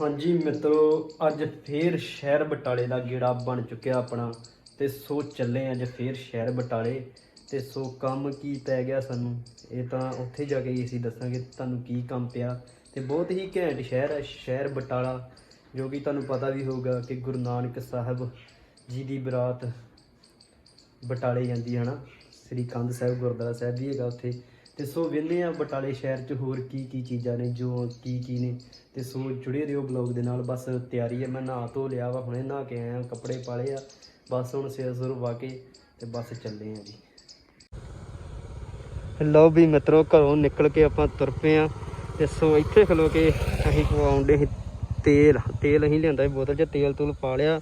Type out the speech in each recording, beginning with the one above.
ਹਾਂਜੀ ਮਿੱਤਰੋ, ਅੱਜ ਫੇਰ ਸ਼ਹਿਰ ਬਟਾਲੇ ਦਾ ਗੇੜਾ ਬਣ ਚੁੱਕਿਆ ਆਪਣਾ। ਤੇ ਸੋ ਚੱਲੇ ਅੱਜ ਫੇਰ ਸ਼ਹਿਰ ਬਟਾਲੇ। ਤੇ ਸੋ ਕੰਮ ਕੀ ਪੈ ਗਿਆ ਸਾਨੂੰ? ਇਹ ਤਾਂ ਉੱਥੇ ਜਾ ਕੇ ਹੀ ਅਸੀਂ ਦੱਸਾਂਗੇ ਤੁਹਾਨੂੰ ਕੀ ਕੰਮ ਪਿਆ। ਤੇ ਬਹੁਤ ਹੀ ਘੈਂਟ ਸ਼ਹਿਰ ਹੈ, ਸ਼ਹਿਰ ਬਟਾਲਾ, ਜੋ ਕਿ ਤੁਹਾਨੂੰ ਪਤਾ ਵੀ ਹੋਊਗਾ ਕਿ ਗੁਰੂ ਨਾਨਕ ਸਾਹਿਬ ਜੀ ਦੀ ਬਰਾਤ ਬਟਾਲੇ ਜਾਂਦੀ ਹੈ ਨਾ ਸ੍ਰੀ ਕੰਧ ਸਾਹਿਬ, ਗੁਰਦੁਆਰਾ ਸਾਹਿਬ ਵੀ ਹੈਗਾ ਉੱਥੇ। ਤੇ ਸੋ ਵਿੰਨੇ ਆ ਬਟਾਲੇ ਸ਼ਹਿਰ 'ਚ ਹੋਰ ਕੀ ਕੀ ਚੀਜ਼ਾਂ ਨੇ, ਜੋ ਕੀ ਕੀ ਨੇ। ਤੇ ਸੋ ਜੁੜੇ ਰਹੋ ਬਲੌਗ ਦੇ ਨਾਲ, ਬਸ ਤਿਆਰੀ ਹੈ ਮੈਂ ਨਹਾ ਧੋ ਲਿਆ ਵਾ, ਹੁਣੇ ਨਹਾ ਕੇ ਆਇਆ ਕੱਪੜੇ ਪਾਲੇ ਆ। ਬਸ ਹੁਣ ਸਿਰ ਸੁਰ ਵਾ ਕੇ ਤੇ ਬਸ ਚੱਲੇ ਆ ਜੀ। ਲਓ ਵੀ ਮਿੱਤਰੋ, ਘਰੋਂ ਨਿਕਲ ਕੇ ਆਪਾਂ ਤੁਰ ਪਏ ਆ। ਤੇ ਸੋ ਇੱਥੇ ਖਲੋ ਕੇ ਅਸੀਂ ਪਵਾਉਂਦੇ ਸੀ ਤੇਲ। ਤੇਲ ਅਸੀਂ ਲਿਆਂਦਾ ਬੋਤਲ 'ਚ, ਤੇਲ ਤੂਲ ਪਾ ਲਿਆ।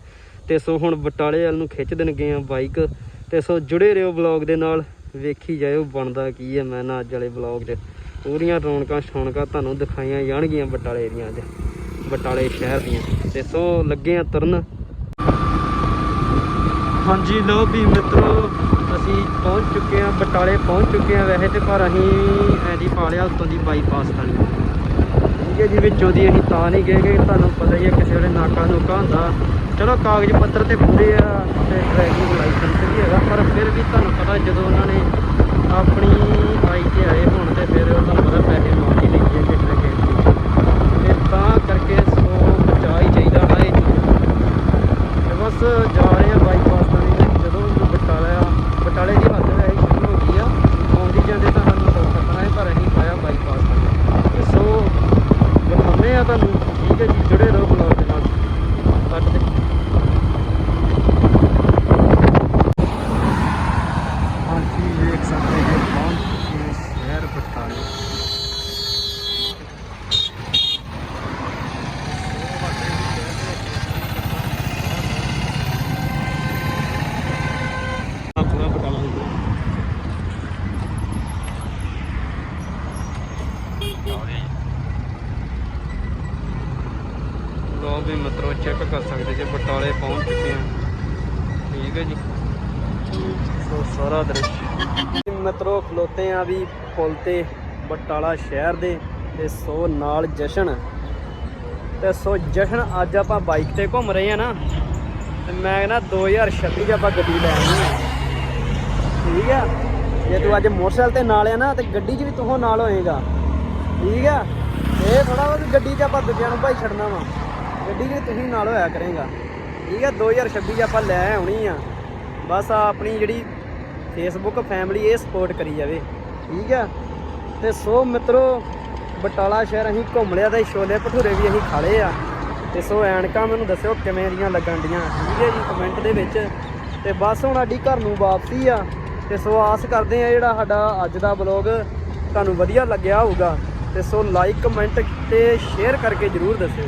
ਤੇ ਸੋ ਹੁਣ ਬਟਾਲੇ ਵੱਲ ਨੂੰ ਖਿੱਚ ਦੇਣਗੇ ਆ ਬਾਈਕ। ਤੇ ਸੋ ਜੁੜੇ ਰਹੋ ਬਲੌਗ ਦੇ ਨਾਲ। ਵੇਖੀ ਜਾਇਓ ਬਣਦਾ ਕੀ ਹੈ ਮੈਂ ਨਾ ਅੱਜ ਵਾਲੇ ਬਲੌਗ 'ਚ ਪੂਰੀਆਂ ਰੌਣਕਾਂ ਸ਼ੌਣਕਾਂ ਤੁਹਾਨੂੰ ਦਿਖਾਈਆਂ ਜਾਣਗੀਆਂ ਬਟਾਲੇ ਏਰੀਆ 'ਚ ਬਟਾਲੇ ਸ਼ਹਿਰ ਦੀਆਂ। ਤੇ ਸੋ ਲੱਗੇ ਆ ਤੁਰਨ। ਹਾਂਜੀ ਲੋ ਵੀ ਮਿੱਤਰੋ, ਅਸੀਂ ਪਹੁੰਚ ਚੁੱਕੇ ਹਾਂ, ਬਟਾਲੇ ਪਹੁੰਚ ਚੁੱਕੇ ਹਾਂ। ਵੈਸੇ ਤੇ ਪਰ ਅਸੀਂ ਐਡੀ ਪਾ ਲਿਆ ਦੀ ਬਾਈਪਾਸ ਥਾਣੀ। ਠੀਕ ਹੈ ਜੀ ਵਿੱਚੋਂ ਦੀ, ਅਸੀਂ ਤਾਂ ਨਹੀਂ ਗਏ ਕਿ ਤੁਹਾਨੂੰ ਪਤਾ ਹੀ ਹੈ ਕਿਸੇ ਵੇਲੇ ਨਾਕਾ ਨੋਕਾ ਹੁੰਦਾ। ਚਲੋ ਕਾਗਜ਼ ਪੱਤਰ ਤੇ ਪੂਰੇ ਆ, ਤੇ ਡਰਾਈਵਿੰਗ ਲਾਇਸੈਂਸ ਵੀ ਹੈਗਾ, ਪਰ ਫਿਰ ਵੀ ਤੁਹਾਨੂੰ ਪਤਾ ਜਦੋਂ ਉਹਨਾਂ ਨੇ ਆਪਣੀ ਆਈ ਤੇ ਆਏ ਹੋਣ ਤੇ ਫਿਰ ਤੁਹਾਨੂੰ ਪਤਾ ਪੈਸੇ ਮੰਗ ਹੀ ਲਈਏ ਕਿਸ ਨਾ ਕਿਸੇ ਤੇ ਤਾਂ ਕਰਕੇ ਸੋ ਬਚਾ ਹੀ ਚਾਹੀਦਾ ਹੈ ਬਸ ਜਾ ਰਹੇ ਆ ਬਾਈਪਾਸ ਤੋਂ ਵੀ ਜਦੋਂ ਵੀ ਬਟਾਲਾ ਬਟਾਲੇ ਦੀ ਹੱਦ ਹੈ ਸ਼ੁਰੂ ਹੋ ਗਈ ਆ ਆਉਂਦੀ ਜਾਂਦੇ ਤਾਂ ਸਾਨੂੰ ਹੋ ਸਕਣਾ ਹੈ ਪਰ ਅਸੀਂ ਪਾਇਆ ਬਾਈਪਾਸ ਤੋਂ ਤੇ ਸੋ ਦਿਖਾਉਂਦੇ ਆ ਤੁਹਾਨੂੰ ਠੀਕ ਹੈ ਜੀ ਜੁੜੇ ਰਹੋ ਬਲੌਗ ਦੇ ਨਾਲ ਕੱਟ ਦੇ ਹਾਂਜੀ ਵੇਖ ਸਕਦੇ ਜੀ ਪਹੁੰਚ ਚੁੱਕੇ ਹਾਂ ਸ਼ਹਿਰ ਬਟਾਲੇ ਆਪਣਾ ਬਟਾਲਾ ਦੇ ਲੋ ਵੀ ਮਤਰੋ ਚੈੱਕ ਕਰ ਸਕਦੇ ਜੇ ਬਟਾਲੇ ਪਹੁੰਚ ਚੁੱਕੇ ਆ। ਠੀਕ ਹੈ ਜੀ। ਸੋ ਸਾਰਾ ਦ੍ਰਿਸ਼। ਮਤਰੋ ਖਲੋਤੇ ਆ ਵੀ ਪੁਲ ਤੇ ਬਟਾਲਾ ਸ਼ਹਿਰ ਦੇ ਤੇ ਸੋ ਨਾਲ ਜਸ਼ਨ। ਤੇ ਸੋ ਜਸ਼ਨ ਅੱਜ ਆਪਾਂ ਬਾਈਕ ਤੇ ਘੁੰਮ ਰਹੇ ਆ ਨਾ। ਤੇ ਮੈਂ ਕਹਿੰਦਾ 2026 ਚ ਆਪਾਂ ਗੱਡੀ ਲੈ ਆਉਣੀ ਆ। ਠੀਕ ਆ? ਜੇ ਤੂੰ ਅੱਜ ਮੋਟਰਸਾਈਕਲ ਤੇ ਨਾਲ ਆ ਨਾ, ਤੇ ਗੱਡੀ 'ਚ ਵੀ ਤੂੰ ਨਾਲ ਹੋਏਗਾ। ਠੀਕ ਆ? ਇਹ ਥੋੜਾ ਵਾ ਗੱਡੀ 'ਚ ਆਪਾਂ ਦੂਜਿਆਂ ਨੂੰ ਭਾਈ ਛੱਡਣਾ ਵਾ। ਗੱਡੀ 'ਚ ਤੁਸੀਂ ਨਾਲ ਹੋਇਆ ਕਰੇਗਾ। ਠੀਕ ਆ? 2026 'ਚ ਆਪਾਂ ਲੈ ਆਉਣੀ ਆ। ਬਸ ਆ ਆਪਣੀ ਜਿਹੜੀ ਫੇਸਬੁੱਕ ਫੈਮਿਲੀ ਇਹ ਸਪੋਰਟ ਕਰੀ ਜਾਵੇ। ਠੀਕ ਆ? ਤੇ ਸੋ ਮਿੱਤਰੋ, ਬਟਾਲਾ ਸ਼ਹਿਰ ਅਸੀਂ ਘੁੰਮ ਲਿਆ ਤੇ ਛੋਲੇ ਭਟੂਰੇ ਵੀ ਅਸੀਂ ਖਾ ਲਏ ਆ। ਤੇ ਸੋ ਐਨਕਾਂ ਮੈਨੂੰ ਦੱਸਿਓ ਕਿਵੇਂ ਦੀਆਂ ਲੱਗਣ ਡੀਆਂ। ਠੀਕ ਹੈ ਜੀ? ਕਮੈਂਟ ਦੇ ਵਿੱਚ। ਤੇ ਬਸ ਹੁਣ ਸਾਡੀ ਘਰ ਨੂੰ ਵਾਪਸੀ ਆ। ਤੇ ਸੋ ਆਸ ਕਰਦੇ ਆ ਜਿਹੜਾ ਸਾਡਾ ਅੱਜ ਦਾ ਬਲੌਗ ਤੁਹਾਨੂੰ ਵਧੀਆ ਲੱਗਿਆ ਹੋਊਗਾ। ਤੇ ਸੋ ਲਾਈਕ ਕਮੈਂਟ ਤੇ ਸ਼ੇਅਰ ਕਰਕੇ ਜਰੂਰ ਦੱਸਿਓ।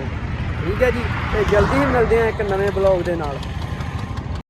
ਠੀਕ ਹੈ ਜੀ, ਤੇ ਜਲਦੀ ਹੀ ਮਿਲਦੇ ਆ ਇੱਕ ਨਵੇਂ ਬਲੌਗ ਦੇ ਨਾਲ।